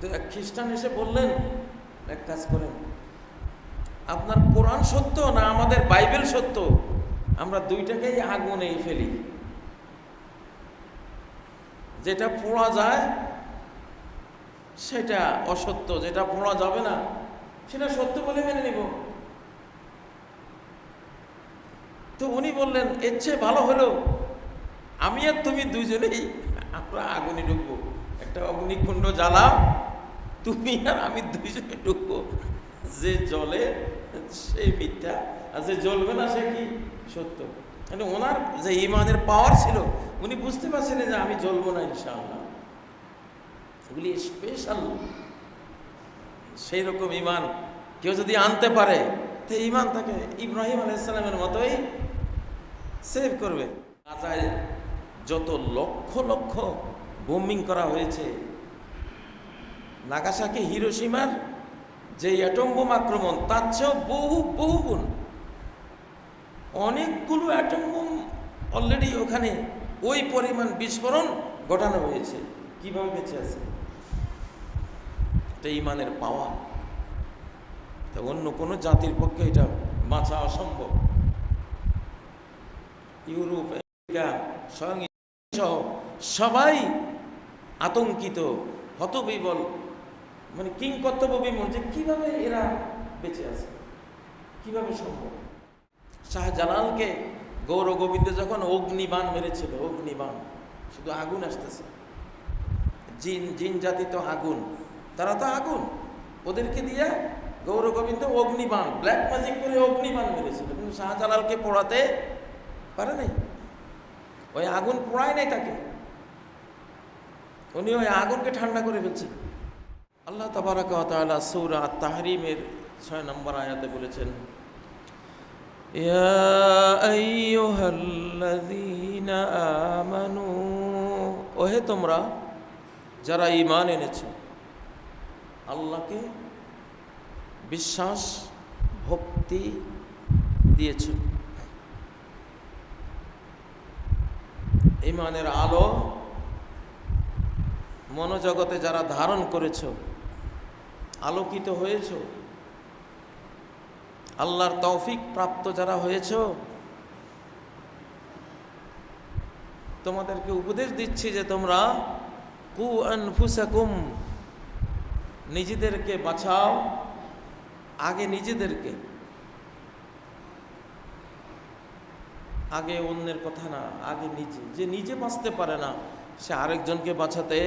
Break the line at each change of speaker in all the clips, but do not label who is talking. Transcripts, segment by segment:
তো এক খ্রিস্টান এসে বললেন, এক কাজ করেন। আপনার কোরআন সত্য না আমাদের বাইবেল সত্য? আমরা দুইটাকেই আগুনেই ফেলি। যেটা পোড়া যায়, সেটা অসত্য। যেটা পোড়া যাবে না, সেটা সত্য বলে মেনে নিব। তো উনি বললেন, এর চেয়ে ভালো হলো, আমি আর তুমি দুজনেই আমরা আগুনে ঢুকবো একটা অগ্নিকুণ্ড জ্বালাও তুমি আর আমি দুইজনে ঢুকবো। যে জলে সে মিথ্যা। আর যে জ্বলবে না, সে কি সত্য? মানে ওনার যে ইমানের পাওয়ার ছিল, উনি বুঝতে পারছিলেন যে আমি জ্বলবো না ইনশাআল্লাহ। এগুলি স্পেশাল সেই রকম ইমান কেউ যদি আনতে পারে, তো ইমান তাকে ইব্রাহিম আলাইসালামের মতোই সেভ করবে। গাজায় যত লক্ষ লক্ষ বোমিং করা হয়েছে নাগাসাকি হিরোসীমার যে অ্যাটম বোম আক্রমণ, তার চেয়েও বহু বহু গুণ। অনেকগুলো অ্যাটম বোম অলরেডি ওখানে ওই পরিমাণ বিস্ফোরণ ঘটানো হয়েছে। কীভাবে বেঁচে আছে? এটা ইমানের পাওয়া তা অন্য কোনো জাতির পক্ষে এটা বাঁচা অসম্ভব। ইউরোপ, আমেরিকা, স্বয়ং সহ সবাই আতঙ্কিত, হতবিবল মানে কিং কর্তব্য বিমল যে কীভাবে এরা বেঁচে আছে? কীভাবে সম্ভব? শাহজালালকে গৌর গোবিন্দ যখন অগ্নিবাণ মেরেছিল, অগ্নিবাণ, শুধু আগুন আসতেছে। জিন জিন জাতি তো আগুন। তারা তো আগুন। ওদেরকে দিয়ে গৌর গোবিন্দ অগ্নিবাণ ব্ল্যাক ম্যাজিক করে অগ্নিবাণ মেরেছিল। কিন্তু শাহজালালকে পোড়াতে পারে নাই। ওই আগুন পোড়ায় নাই তাকে। উনি ওই আগুনকে ঠান্ডা করে ফেলছেন। আল্লাহ তাবারাক তাআলা সূরা তাহরিমের ছয় নম্বর আয়াতে বলেছেন ওহে তোমরা যারা ইমান এনেছো, আল্লাহকে বিশ্বাস, ভক্তি দিয়েছ। ইমানের আলো মনোজগতে যারা ধারণ করেছ আলোকিত হয়েছ। আল্লাহর তৌফিক প্রাপ্ত যারা হয়েছ, তোমাদেরকে উপদেশ দিচ্ছি যে তোমরা কু আনফুসাকুম, নিজেদেরকে বাঁচাও, আগে নিজেদেরকে। আগে অন্যের কথা না, আগে নিজে। যে নিজে বাঁচতে পারে না, সে আরেকজনকে বাঁচাতে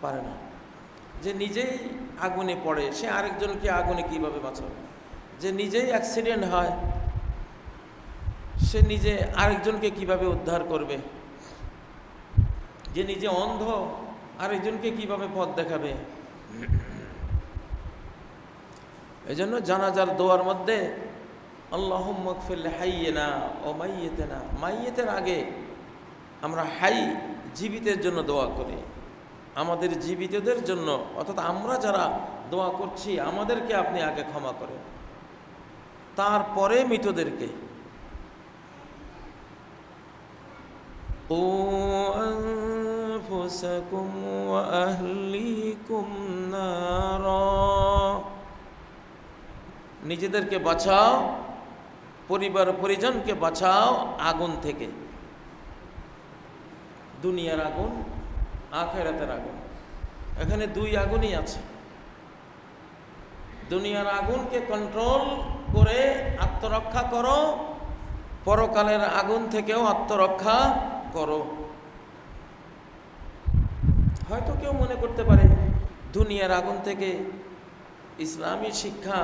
পারে না। যে নিজেই আগুনে পড়ে, সে আরেকজনকে আগুনে কীভাবে বাঁচাবে? যে নিজেই অ্যাক্সিডেন্ট হয়, সে নিজে আরেকজনকে কীভাবে উদ্ধার করবে? যে নিজে অন্ধ, আরেকজনকে কীভাবে পথ দেখাবে? এই জন্য জানাজার দোয়ার মধ্যে আল্লাহ মকফিল হাইয়েনা ও মাইয়েতে না মাইয়েতের আগে আমরা হাই, জীবিতের জন্য দোয়া করি। আমাদের জীবিতদের জন্য অর্থাৎ আমরা যারা দোয়া করছি আমাদেরকে আপনি আগে ক্ষমা করেন তারপরে মৃতদেরকে ও أنفسكم وأهليكم نارا নিজেদেরকে বাঁচাও পরিবার পরিজনকে বাঁচাও আগুন থেকে দুনিয়ার আগুন আখেরাতের আগুন। এখানে দুই আগুনই আছে। দুনিয়ার আগুনকে কন্ট্রোল করে আত্মরক্ষা করো, পরকালের আগুন থেকেও আত্মরক্ষা করো। হয়তো কেউ মনে করতে পারে, দুনিয়ার আগুন থেকে ইসলামী শিক্ষা,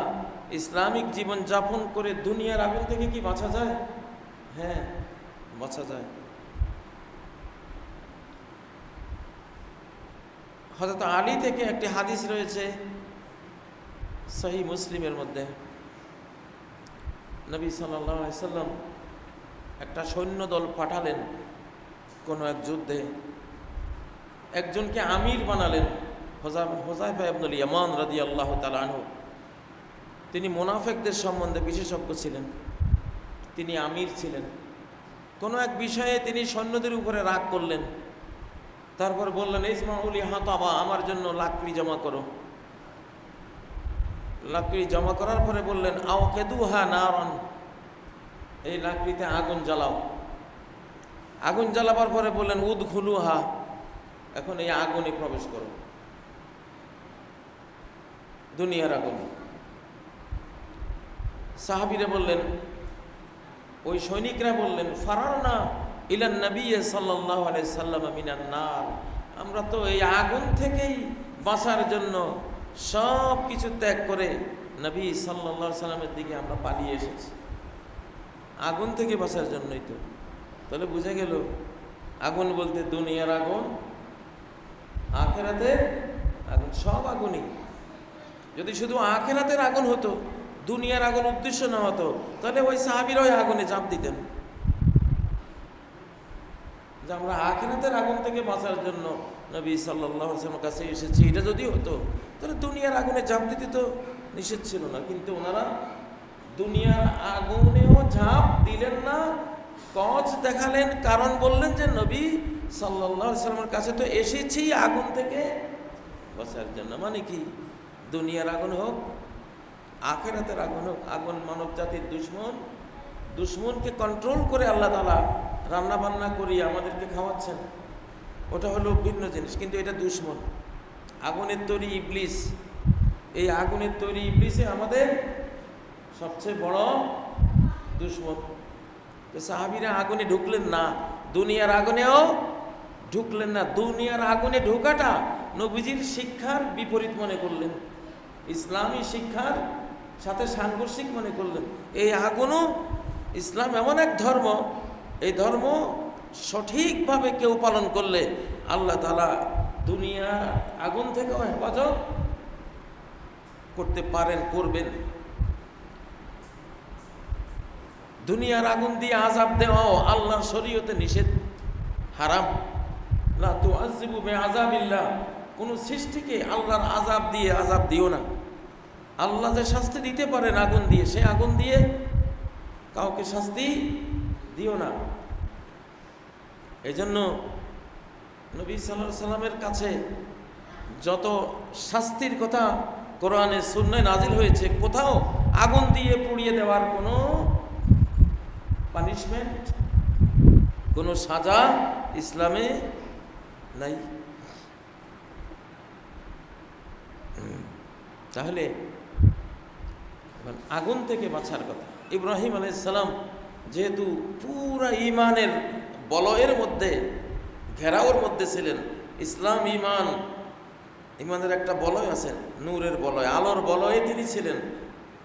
ইসলামিক জীবন যাপন করে দুনিয়ার আগুন থেকে কি বাঁচা যায়? হ্যাঁ বাঁচা যায়। হয়তো আলী থেকে একটি হাদিস রয়েছে সহি মুসলিমের মধ্যে। নবী সাল্লাম একটা সৈন্যদল পাঠালেন কোনো এক যুদ্ধে। একজনকে আমির বানালেন হোজা, হোজাইফা আবনুল ইয়ামান রাদি আল্লাহ তালানহু তিনি মোনাফেকদের সম্বন্ধে বিশেষজ্ঞ ছিলেন। তিনি আমির ছিলেন। কোনো এক বিষয়ে তিনি সৈন্যদের উপরে রাগ করলেন। তারপর বললেন, ইসমাউলি হাতাবা, আমার জন্য লাকড়ি জমা করো। লাকড়ি জমা করার পরে বললেন আও কেদুহা নারন। এই লাকড়িতে আগুন জ্বালাও। আগুন জ্বালাবার পরে বললেন উদ খুলুহা এখন এই আগুনে প্রবেশ করো। দুনিয়ার আগুনে। সাহাবিরা বললেন, ওই সৈনিকরা বললেন ফারার না ইলান নবী সাল্লাহ সাল্লাম মিনান নার। আমরা তো এই আগুন থেকেই বাঁচার জন্য সব কিছু ত্যাগ করে নবী সাল্লাহ সাল্লামের দিকে আমরা পালিয়ে এসেছি। আগুন থেকে বাঁচার জন্যই তো। তাহলে বুঝে গেল, আগুন বলতে দুনিয়ার আগুন, আখেরাতের আগুন, সব আগুনই। যদি শুধু আখেরাতের আগুন হতো, দুনিয়ার আগুন উদ্দেশ্য না হতো, তাহলে ওই সাহাবিরা ওই আগুনে চাপ দিতেন। যে আমরা আখেরাতের আগুন থেকে বাঁচার জন্য নবী সাল্লামের কাছে এসেছি, এটা যদি হতো, তাহলে দুনিয়ার আগুনে ঝাঁপ দিতে তো নিষেধ ছিল না। কিন্তু ওনারা দুনিয়ার আগুনেও ঝাঁপ দিলেন না কচ দেখালেন, কারণ বললেন যে নবী সাল্লাহ সাল্লামের কাছে তো এসেছি আগুন থেকে বাঁচার জন্য। মানে কি? দুনিয়ার আগুন হোক, আখেরাতের আগুন হোক, আগুন মানব জাতির দুশ্মন, দুশ্মনকে কন্ট্রোল করে আল্লাহ তালা রান্না বান্না করিয়ে আমাদেরকে খাওয়াচ্ছেন। ওটা হলো ভিন্ন জিনিস, কিন্তু এটা দুশ্মন। আগুনের তৈরি ইবলিস। এই আগুনের তৈরি ইবলিসে আমাদের সবচেয়ে বড় দুশ্মন। তো সাহাবিরা আগুনে ঢুকলেন না, দুনিয়ার আগুনেও ঢুকলেন না। দুনিয়ার আগুনে ঢোকাটা নবীজির শিক্ষার বিপরীত মনে করলেন। ইসলামী শিক্ষার সাথে সাংঘর্ষিক মনে করলেন। এই আগুনও ইসলাম এমন এক ধর্ম এই ধর্ম সঠিকভাবে কেউ পালন করলে আল্লাহ তালা দুনিয়া আগুন থেকেও হেফাজত করতে পারেন, করবেন। দুনিয়ার আগুন দিয়ে আজাব দেওয়াও আল্লাহর শরীয়তে নিষেধ, হারাম। না তো আজিবু আজাবিল্লা কোনো সৃষ্টিকে আল্লাহর আজাব দিয়ে আজাব দিও না। আল্লাহ যে শাস্তি দিতে পারেন আগুন দিয়ে সে আগুন দিয়ে কাউকে শাস্তি দিও না। এই জন্য নবী সাল্লাহ সাল্লামের কাছে যত শাস্তির কথা কোরআনে শূন্যে নাজিল হয়েছে, কোথাও আগুন দিয়ে পুড়িয়ে দেওয়ার কোনো পানিশমেন্ট কোনো সাজা ইসলামে নাই। তাহলে আগুন থেকে বাঁচার কথা। ইব্রাহিম আলাইসালাম যেহেতু পুরা ইমানের বলয়ের মধ্যে, ঘেরাওর মধ্যে ছিলেন। ইসলাম ইমান, ইমানের একটা বলয় আছে নূরের বলয়, আলোর বলয়ে তিনি ছিলেন।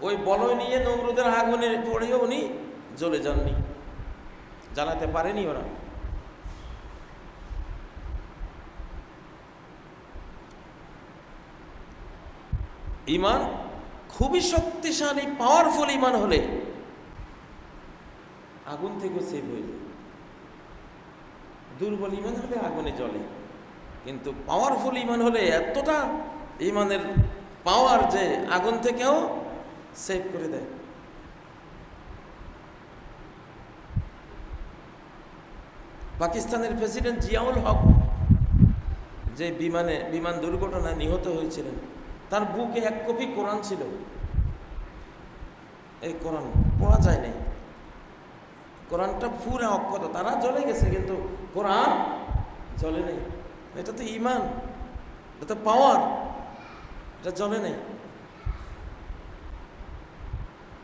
ওই বলয় নিয়ে নমরুদের আগুনে পড়েও উনি জ্বলে যাননি। জ্বালাতে পারেনি ওরা। ইমান খুবই শক্তিশালী পাওয়ারফুল ইমান হলে আগুন থেকে সেভ হয়ে দুর্বল ইমান হলে আগুনে জ্বলে। কিন্তু পাওয়ারফুল ইমান হলে এতটা ইমানের পাওয়ার যে আগুন থেকেও সেভ করে দেয়। পাকিস্তানের প্রেসিডেন্ট জিয়াউল হক যে বিমানে, বিমান দুর্ঘটনায় নিহত হয়েছিলেন, তার বুকে এক কপি কোরআন ছিল। এই কোরআন পড়া যায় নাই। কোরআনটা পুরা অক্ষত তারা জ্বলে গেছে, কিন্তু কোরআন জ্বলে নেই। এটা তো ইমান, এটা তো পাওয়ার এটা জ্বলে নেই।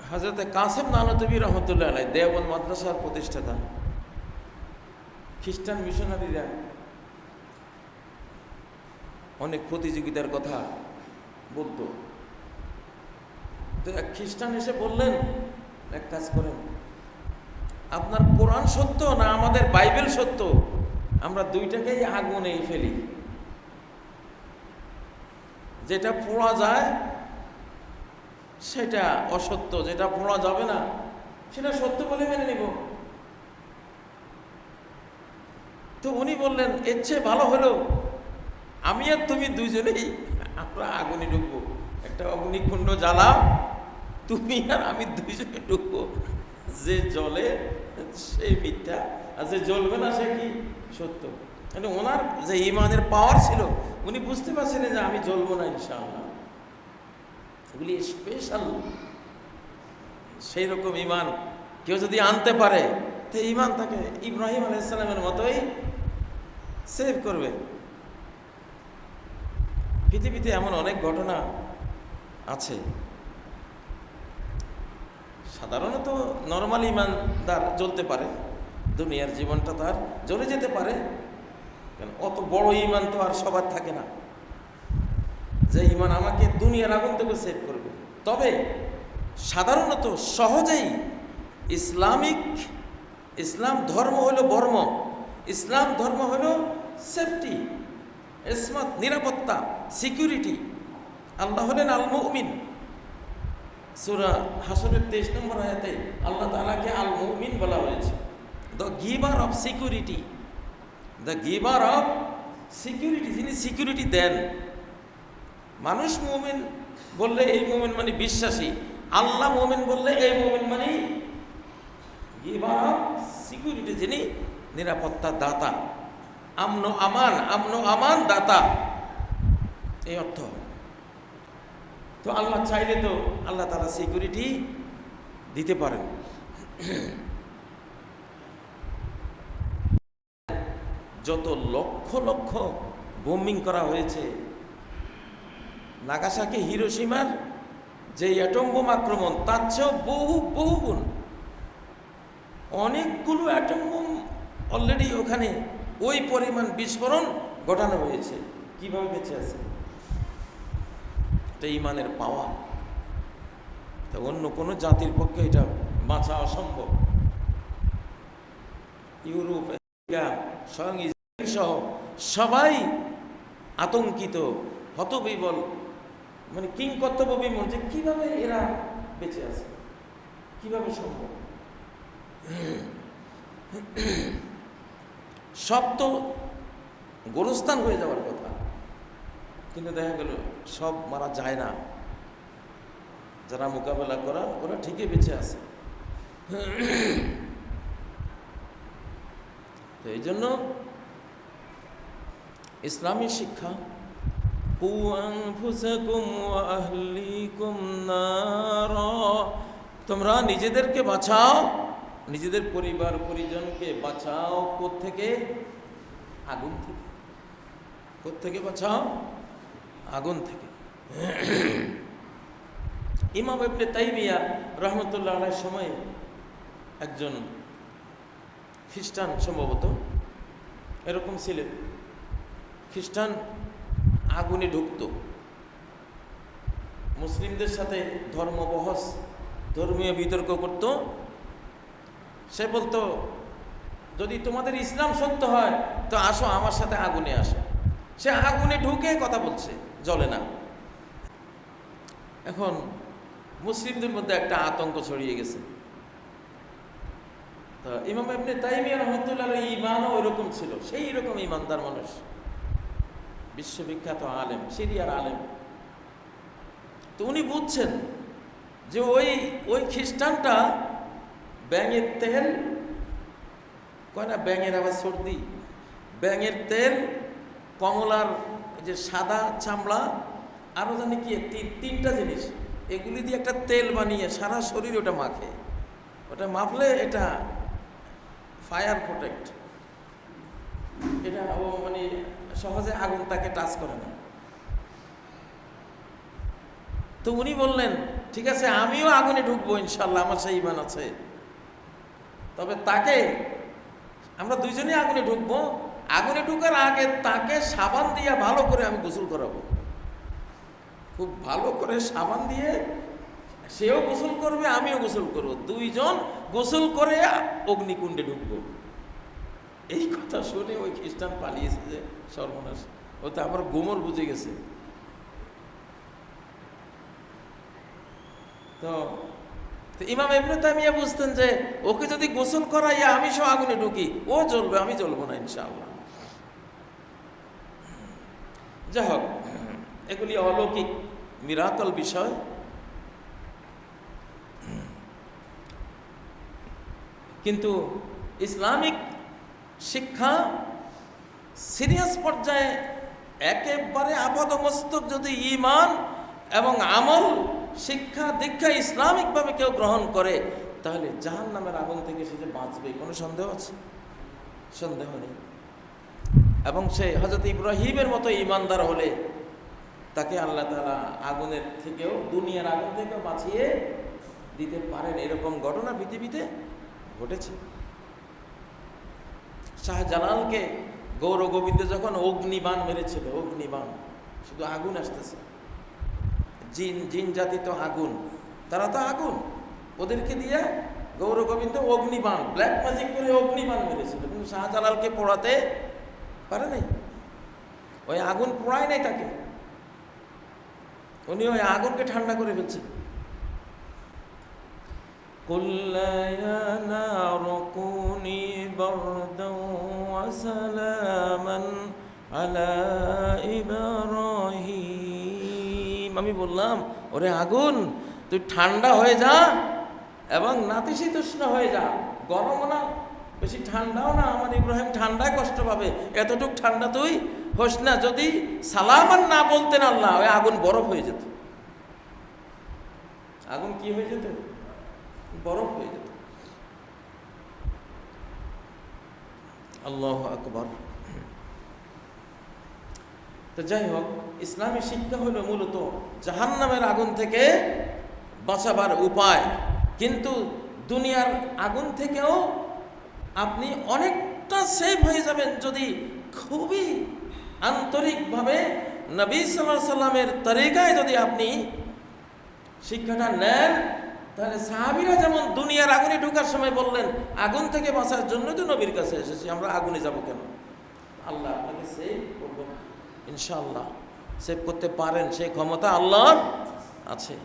হাজরতে কাসেম নানতবী রহমতুল্লাহ আলাই মাদ্রাসার প্রতিষ্ঠাতা, খ্রিস্টান মিশনারিরা অনেক প্রতিযোগিতার কথা বলতো। তো খ্রিস্টান এসে বললেন, এক কাজ করেন। আপনার কোরআন সত্য না আমাদের বাইবেল সত্য? আমরা দুইটাকেই আগুনেই ফেলি। যেটা পোড়া যায়, সেটা অসত্য। যেটা পোড়া যাবে না, সেটা সত্য বলে মেনে নিব। তো উনি বললেন, এর চেয়ে ভালো হলো, আমি আর তুমি দুজনেই আমরা আগুনে ঢুকবো একটা অগ্নিকুণ্ড জ্বালাও, তুমি আর আমি দুইজনে ঢুকবো যে জলে সে মিথ্যা। আর যে জ্বলবে না, সে কি সত্য? মানে ওনার যে ইমানের পাওয়ার ছিল, উনি বুঝতে পারছিলেন যে আমি জ্বলবো না ইনশাআল্লাহ। এগুলি স্পেশাল সেই রকম ইমান কেউ যদি আনতে পারে, তো ইমান তাকে ইব্রাহিম আলাইসালামের মতোই সেভ করবে। পৃথিবীতে এমন অনেক ঘটনা আছে। সাধারণত নর্মাল ইমানদার জ্বলতে পারে, দুনিয়ার জীবনটা তার জ্বলে যেতে পারে। অত বড় ইমান তো আর সবার থাকে না। যে ইমান আমাকে দুনিয়ার আগুন থেকে সেভ করবে। তবে সাধারণত সহজেই ইসলামিক, ইসলাম ধর্ম হলো বর্ম। ইসলাম ধর্ম হলো সেফটি ইসমাত নিরাপত্তা সিকিউরিটি আল্লাহ হলেন আল মুমিন সুরা হাসনের তেইশ নম্বর আয়াতে আল্লাহ তালাকে আল মুমিন বলা হয়েছে। The giver of security the giver of security যিনি সিকিউরিটি দেন, মানুষ মুমিন বললে এই মুমিন মানে বিশ্বাসী, আল্লাহ মুমিন বললে এই মুমিন মানে গিভার অফ সিকিউরিটি যিনি নিরাপত্তা দাতা। আমন আমান আমন আমান দাতা। এই অর্থ তো আল্লাহ চাইলে তো আল্লাহ তারা সিকিউরিটি দিতে পারেন। যত লক্ষ লক্ষ বোম্বিং করা হয়েছে, নাগাসাকি হিরোসীমার যে অ্যাটম বোম আক্রমণ, তার চেয়েও বহু বহু গুণ। অনেকগুলো অ্যাটম বোম অলরেডি ওখানে ওই পরিমাণ বিস্ফোরণ ঘটানো হয়েছে। কীভাবে বেঁচে আছে? এটা ইমানের পাওয়া তা অন্য কোনো জাতির পক্ষে এটা বাঁচা অসম্ভব। ইউরোপ, আমেরিকা, স্বয়ং ইসরায়েল সহ সবাই আতঙ্কিত, হতবিবল মানে কিং কর্তব্য বিমল যে কীভাবে এরা বেঁচে আছে? কীভাবে সম্ভব? সব তো গোরস্থান হয়ে যাওয়ার কথা। কিন্তু দেখা গেল, সব মারা যায় না। যারা মোকাবেলা করা, ওরা ঠিকই বেঁচে আছে। তো এই জন্য ইসলামী শিক্ষা তোমরা নিজেদেরকে বাঁচাও, নিজেদের পরিবার, পরিজনকে বাঁচাও থেকে আগুন থেকে। থেকে বাঁচাও? আগুন থেকে। ইমাম ইবনে তাইমিয়া রহমতুল্লাহ আলাইহির সময়ে একজন খ্রিস্টান সম্ভবত, এরকম ছিলেন। খ্রিস্টান আগুনে ঢুকতো মুসলিমদের সাথে ধর্ম বহস ধর্মীয় বিতর্ক করত। সে বলতো, যদি তোমাদের ইসলাম সত্য হয়, তো আসো আমার সাথে আগুনে আসো। সে আগুনে ঢুকে কথা বলছে। জ্বলে না। এখন মুসলিমদের মধ্যে একটা আতঙ্ক ছড়িয়ে গেছে। তা ইমাম এমনি তাইমিয়া রহমতুল্লাহ ইমানও ওইরকম ছিল, সেই রকম ইমানদার মানুষ। বিশ্ববিখ্যাত আলেম, সিরিয়ার আলেম। তো উনি বুঝছেন যে ওই ওই খ্রিস্টানটা ব্যাঙের তেল, কয় না ব্যাঙের আবার সর্দি, ব্যাঙের তেল, কমলার যে সাদা চামড়া আরও জানি কি তিন- তিনটা জিনিস। এগুলি দিয়ে একটা তেল বানিয়ে সারা শরীর ওটা মাখে। ওটা মাখলে এটা ফায়ার প্রোটেক্ট এটা ও মানে সহজে আগুন তাকে টাচ করে না। তো উনি বললেন, ঠিক আছে, আমিও আগুনে ঢুকবো ইনশাল্লাহ আমার সেই ইমান আছে। তবে তাকে, আমরা দুইজনেই আগুনে ঢুকবো আগুনে ঢুকার আগে তাকে সাবান দিয়ে ভালো করে আমি গোসল করাবো। খুব ভালো করে সাবান দিয়ে সেও গোসল করবে, আমিও গোসল করব। দুইজন গোসল করে অগ্নিকুণ্ডে ঢুকবো। এই কথা শুনে ওই খ্রিস্টান পালিয়েছে যে সর্বনাশ। ও তো আমার গোমর বুঝে গেছে। তো তো ইমাম ইবনে তামিয়া বুঝতেন যে ওকে যদি গোসল করাইয়া আমি সব আগুনে ঢুকি, ও জ্বলবে, আমি জ্বলবো না ইনশাআল্লাহ। যাই হোক এগুলি অলৌকিক মিরাকল বিষয়। কিন্তু ইসলামিক শিক্ষা সিরিয়াস পর্যায়ে একেবারে আপাদমস্তক যদি ইমান এবং আমল, শিক্ষা, দীক্ষা ইসলামিকভাবে কেউ গ্রহণ করে, তাহলে জাহান নামের আগুন থেকে সে যে বাঁচবে, কোনো সন্দেহ আছে? সন্দেহ নেই। এবং সে হজরত ইব্রাহিমের মতো ইমানদার হলে তাকে আল্লাহ তালা আগুনের থেকেও, দুনিয়ার আগুন থেকেও বাঁচিয়ে দিতে পারেন। এরকম ঘটনা পৃথিবীতে ঘটেছে। শাহজালালকে গৌর গোবিন্দ যখন অগ্নিবাণ মেরেছিল, অগ্নিবাণ, শুধু আগুন আসতেছে। জিন জিন জাতি তো আগুন, তারা তো আগুন। ওদেরকে দিয়ে গৌর গোবিন্দ অগ্নিবাণ ব্ল্যাক ম্যাজিক করে অগ্নিবাণ মেরেছিল। কিন্তু শাহজালালকে পোড়াতে পারে নাই। ওই আগুন পোড়ায় নাই তাকে। উনি ওই আগুনকে ঠান্ডা করে ফেলছেন আমি বললাম, ওরে আগুন, তুই ঠান্ডা হয়ে যা এবং নাতিশীতোষ্ণ হয়ে যা। গরম না বেশি ঠান্ডাও না আমার ইব্রাহিম ঠান্ডায় কষ্ট পাবে। এতটুক ঠান্ডা তুই হোস না, যদি সালামান না বলতেন আল্লাহ, ওই আগুন বরফ হয়ে যেত। আগুন কি হয়ে যেত? বরফ হয়ে যেত। আল্লাহ আকবর। তো যাই হোক, ইসলামী শিক্ষা হলো মূলত জাহান্নামের আগুন থেকে বাঁচাবার উপায়। কিন্তু দুনিয়ার আগুন থেকেও আপনি অনেকটা সেভ হয়ে যাবেন যদি খুবই আন্তরিকভাবে নবী সাল্লাহ সাল্লামের তরিকায় যদি আপনি শিক্ষাটা নেন, তাহলে সাহাবিরা যেমন দুনিয়ার আগুনে ঢোকার সময় বললেন, আগুন থেকে বাঁচার জন্য তো নবীর কাছে এসেছি, আমরা আগুনে যাব কেন? আল্লাহ আপনাকে সেভ করবেন, ইনশাআল্লাহ। সেভ করতে পারেন সেই ক্ষমতা আল্লাহর আছে।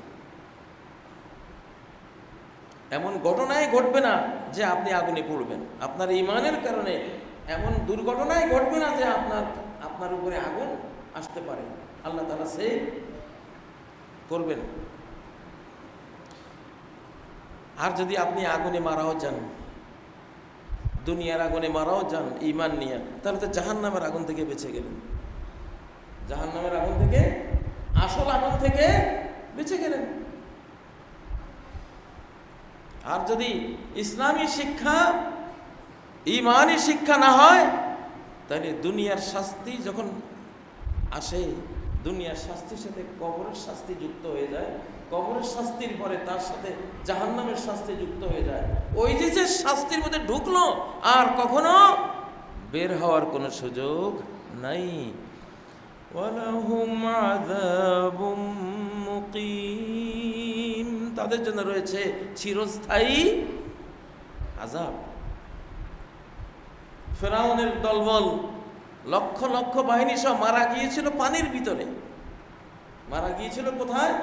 এমন ঘটনাই ঘটবে না যে আপনি আগুনে পড়বেন। আপনার ইমানের কারণে এমন দুর্ঘটনাই ঘটবে না যে আপনার আপনার উপরে আগুন আসতে পারে। আল্লাহ তালা সে করবেন। আর যদি আপনি আগুনে মারাও যান, দুনিয়ার আগুনে মারাও যান ইমান নিয়ে, তাহলে তো জাহান নামের আগুন থেকে বেঁচে গেলেন। জাহান নামের আগুন থেকে, আসল আগুন থেকে বেঁচে গেলেন। আর যদি ইসলামী শিক্ষা ইমানই শিক্ষা না হয়, তাহলে দুনিয়ার শাস্তি যখন আসে, দুনিয়ার শাস্তির সাথে কবরের শাস্তি যুক্ত হয়ে যায়। কবরের শাস্তির পরে তার সাথে জাহান্নামের শাস্তি যুক্ত হয়ে যায়। ওই যে যে শাস্তির মধ্যে ঢুকলো, আর কখনো বের হওয়ার কোনো সুযোগ নাই। ওয়ালাহুম আযাবুম মুকিম। তাদের জন্য রয়েছে চিরস্থায়ী আজাব ফেরাউনের দলবল, লক্ষ লক্ষ বাহিনী সব মারা গিয়েছিল পানির ভিতরে। মারা গিয়েছিল কোথায়?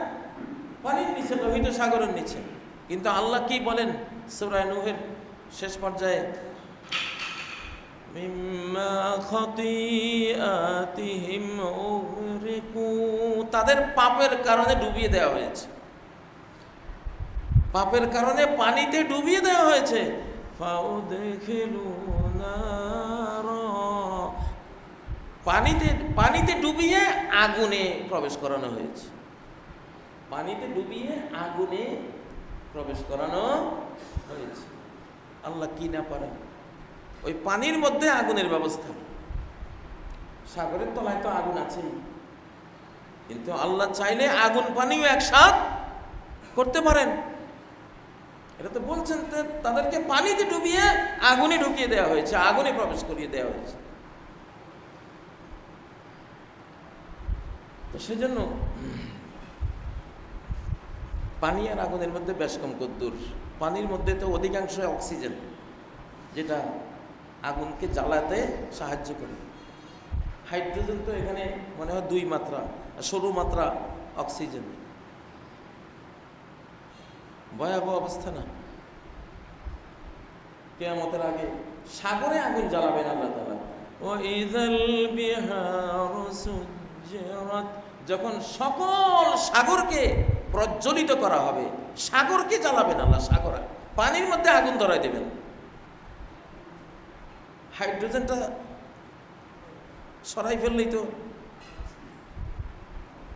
পানির নিচে, লোহিত সাগরের নিচে। কিন্তু আল্লাহ কি বলেন? সূরা নুহের শেষ পর্যায়ে তাদের পাপের কারণে ডুবিয়ে দেওয়া হয়েছে। পাপের কারণে পানিতে ডুবিয়ে দেওয়া হয়েছে। পানিতে পানিতে ডুবিয়ে আগুনে প্রবেশ করানো হয়েছে। পানিতে ডুবিয়ে আগুনে প্রবেশ করানো হয়েছে। আল্লাহ কি না পারেন? ওই পানির মধ্যে আগুনের ব্যবস্থা। সাগরের তলায় তো আগুন আছেই। কিন্তু আল্লাহ চাইলে আগুন পানিও একসাথ করতে পারেন। এটা তো বলছেন তাদেরকে পানিতে ডুবিয়ে আগুনে ঢুকিয়ে দেওয়া হয়েছে, আগুনে প্রবেশ করিয়ে দেওয়া হয়েছে। তো সেজন্য পানি আর আগুনের মধ্যে বেশ কম কদ্দূর। পানির মধ্যে তো অধিকাংশ অক্সিজেন, যেটা আগুনকে জ্বালাতে সাহায্য করে। হাইড্রোজেন তো এখানে মনে হয় দুই মাত্রা, আর মাত্রা অক্সিজেন। ভয়াবহ অবস্থা না। কেয়ামতের আগে সাগরে আগুন জ্বালাবেন আল্লাহ তালা ও ইদাল যখন সকল সাগরকে প্রজ্বলিত করা হবে, সাগরকে জ্বালাবেন আল্লাহ সাগরা। পানির মধ্যে আগুন ধরাই দেবেন। হাইড্রোজেনটা সরাই ফেললেই তো।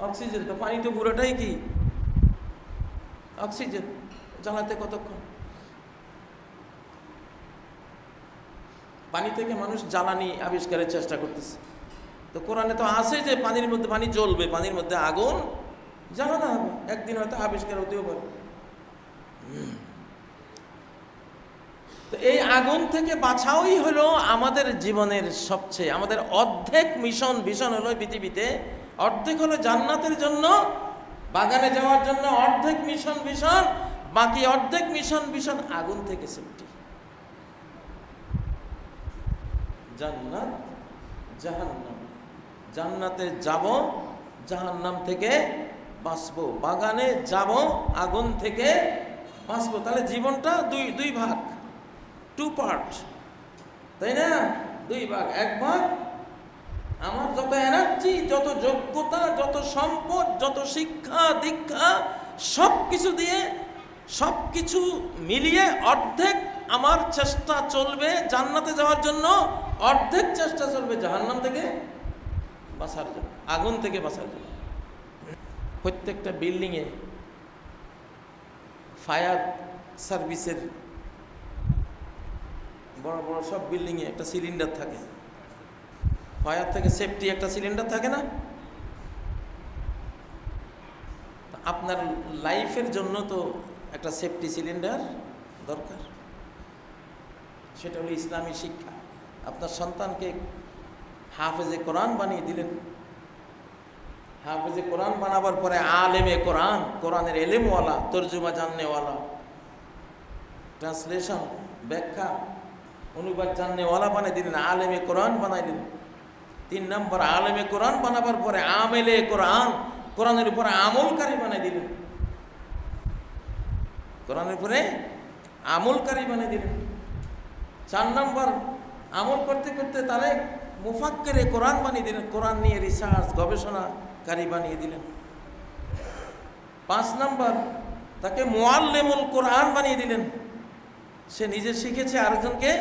অক্সিজেন তো পানি তো পুরোটাই কি? অক্সিজেন। জ্বালাতে কতক্ষণ? পানি থেকে মানুষ জ্বালানি আবিষ্কারের চেষ্টা করতেছে। তো কোরআনে তো আছে যে পানির মধ্যে পানি জ্বলবে, পানির মধ্যে আগুন জ্বালানো হবে। একদিন হয়তো আবিষ্কার হতেও পারে। তো এই আগুন থেকে বাঁচাওই হলো আমাদের জীবনের সবচেয়ে, আমাদের অর্ধেক মিশন ভীষণ হলো পৃথিবীতে। অর্ধেক হলো জান্নাতের জন্য, বাগানে যাওয়ার জন্য অর্ধেক মিশন ভীষণ বাকি অর্ধেক মিশন ভীষণ আগুন থেকে সেফটি জান্নাত, জাহান্নাম। জান্নাতে যাব, জাহান্নাম থেকে বাঁচবো। বাগানে যাব, আগুন থেকে বাঁচবো। তাহলে জীবনটা দুই দুই ভাগ টু পার্ট তাই না? দুই ভাগ। এক ভাগ, আমার যত এনার্জি, যত যোগ্যতা, যত সম্পদ, যত শিক্ষা, দীক্ষা সব কিছু দিয়ে সব কিছু মিলিয়ে অর্ধেক আমার চেষ্টা চলবে জান্নাতে যাওয়ার জন্য, অর্ধেক চেষ্টা চলবে জাহান্নাম থেকে বাঁচার জন্য, আগুন থেকে বাঁচার জন্য। প্রত্যেকটা বিল্ডিংয়ে ফায়ার সার্ভিসের বড় বড় সব বিল্ডিংয়ে একটা সিলিন্ডার থাকে। ফায়ার থেকে সেফটি একটা সিলিন্ডার থাকে না? আপনার লাইফের জন্য তো একটা সেফটি সিলিন্ডার দরকার। সেটা হলো ইসলামী শিক্ষা। আপনার সন্তানকে হাফেজে কোরআন বানিয়ে দিলেন। হাফেজে কোরআন বানাবার পরে আলেমে কোরআন, কোরআনের এলেমওয়ালা, তর্জুমা জাননেওয়ালা ট্রান্সলেশন ব্যাখ্যা, অনুবাদ জাননেওয়ালা বানিয়ে দিলেন, আলেমে কোরআন বানাই দিলেন। তিন নম্বর, আলেমে কোরআন বানাবার পরে আমেলে কোরআন, কোরআনের উপরে আমলকারী বানিয়ে দিলেন। কোরআনের উপরে আমলকারী বানিয়ে দিলেন। চার নম্বর, আমল করতে করতে তারে মুফাক্কেরে কোরআন বানিয়ে দিলেন, কোরআন নিয়ে রিসার্চ গবেষণাকারী বানিয়ে দিলেন। পাঁচ নম্বর, তাকে মোয়াল্লেমুল কোরআন বানিয়ে দিলেন। সে নিজে শিখেছে, আরেকজনকে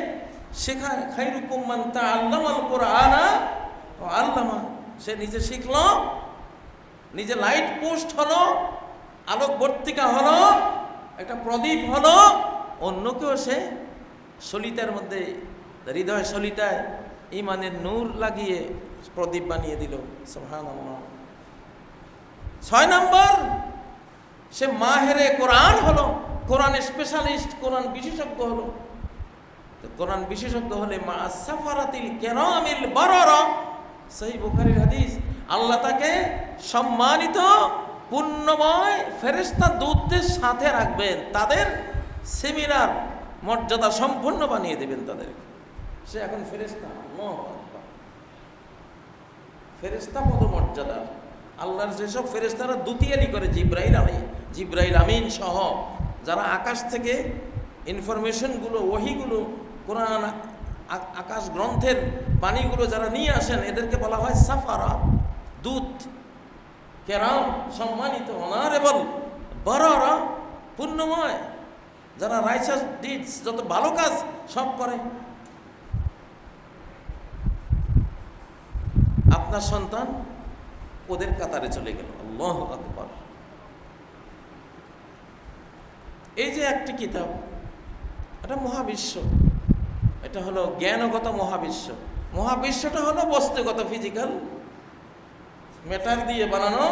শেখায় খাইরুকুম্মান তা আল্লামাল কোরআনা ও আল্লামা। সে নিজে শিখল, নিজে লাইট পোস্ট হলো, আলোকবর্তিকা হলো একটা প্রদীপ হলো, অন্যকেও সে সলিতার মধ্যে, হৃদয় সলিতায় ইমানের নূর লাগিয়ে প্রদীপ বানিয়ে দিল ছয় নম্বর, সে মাহেরে কোরআন হলো, কোরআনের স্পেশালিস্ট, কোরআন বিশেষজ্ঞ হলো। তো কোরআন বিশেষজ্ঞ হলে মা সাফারাতিল কেরামিল বাররা। সেই বুখারীর হাদিস, আল্লাহ তাকে সম্মানিত পুণ্যময় ফেরেশতা দূতদের সাথে রাখবেন। তাদের সেমিনার মর্যাদা সম্পন্ন বানিয়ে দেবেন তাদের সে এখন ফেরেশতা, আল্লাহু আকবার। ফেরেশতা পদমর্যাদা আল্লাহর যেসব ফেরেশতারা দুতিয়ালি করে, জিব্রাইল আলী, জিব্রাইল আমিন সহ, যারা আকাশ থেকে ইনফরমেশনগুলো, ওহিগুলো, কোরআন আকাশ গ্রন্থের বাণীগুলো যারা নিয়ে আসেন, এদেরকে বলা হয় সাফারা দূত কেরাম সম্মানিত অনারেবল বড়রা পুণ্যময়, যারা রাইচাস ডিডস যত ভালো কাজ সব করে। আপনার সন্তান ওদের কাতারে চলে গেল। আল্লাহ আকবর। এই যে একটি কিতাব, এটা মহাবিশ্ব। এটা হলো জ্ঞানগত মহাবিশ্ব। মহাবিশ্বটা হলো বস্তুগত ফিজিক্যাল মেটার দিয়ে বানানো।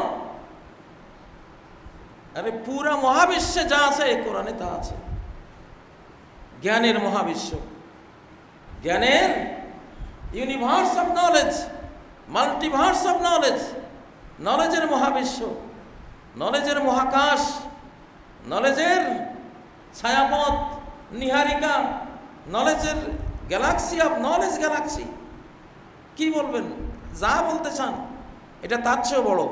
আরে পুরা মহাবিশ্বে যা আছে, এই কোরআনে তা আছে। জ্ঞানের মহাবিশ্ব। জ্ঞানের universe of knowledge multiverse of knowledge নলেজের মহাবিশ্ব নলেজের মহাকাশ নলেজের ছায়াপথ, নিহারিকা নলেজের গ্যালাক্সি অফ নলেজ গ্যালাক্সি কি বলবেন? যা বলতে চান। এটা তার চেয়েও বড়।